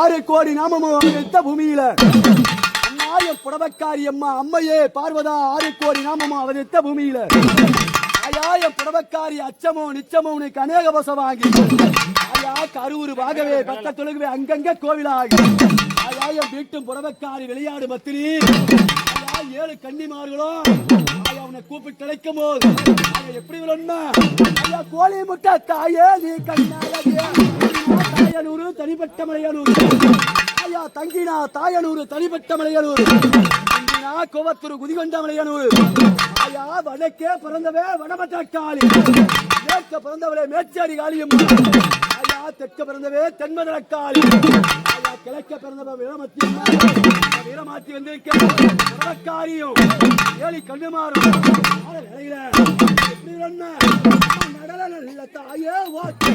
ஆறு கோடி நாமமும் எடுத்த பூமியில. அம்மாயம் புடவக்காரி அம்மா அம்மையே பார்வதா ஆறு கோடி நாமமும் அவதரித்த பூமியில. ஆயாயம் புடவக்காரி அச்சமோ நிச்சமோ உனக்கு அநேக வசம் ஆகி ஆயா கருவுரு வாகவே பத்த தொழுகவே அங்கங்க கோவிலாகி. ஆயாயம் வீட்டும் புடவக்காரி விளையாடு பத்திரி ஆயா ஏழு கன்னிமார்களும் ஆயா உன்னை கூப்பிட்டு கிடைக்கும்? போது எப்படி விழணும்னா ஐயா கோழி முட்டை தாயே நீ கண்ணாலடியா தனிப்பட்ட மலையலூர் ஐயா தங்கினா தாயனூர் தனிப்பட்ட மலையலூர் தங்கினா கோவத்தூர் குதிகொண்ட மலையனூர். ஐயா வடக்கே பிறந்தவே வடமட்டாக்காளி மேற்க பிறந்தவளே மேச்சாரி காளியும் ஐயா தெற்க பிறந்தவே தென்மதன ஐயா கிழக்க பிறந்தவ வீரமத்தி வீரமாத்தி வந்திருக்காரியும் ஏழி கண்ணுமாறும் ஆள நிலையில எப்படி நல்ல தாயே வாக்கு